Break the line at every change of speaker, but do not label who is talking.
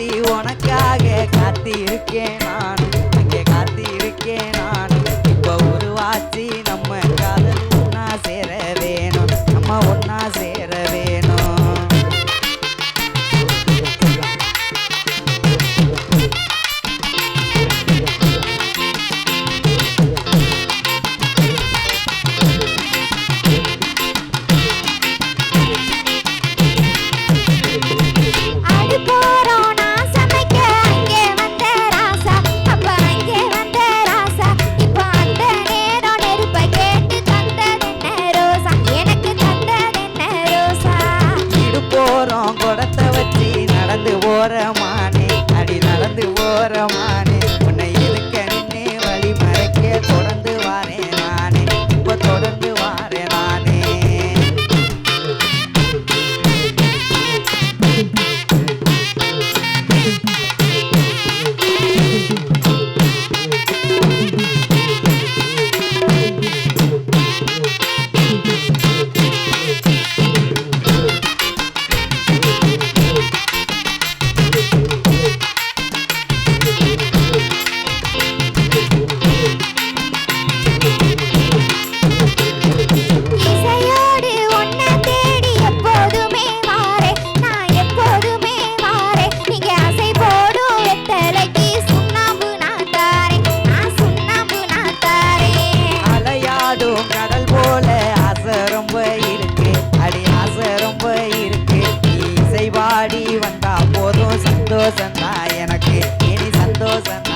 பேசி உனக்காக காத்திருக்கேன்? நான் தோறும் கொடுத்த எனக்கு இனி சந்தோஷம்.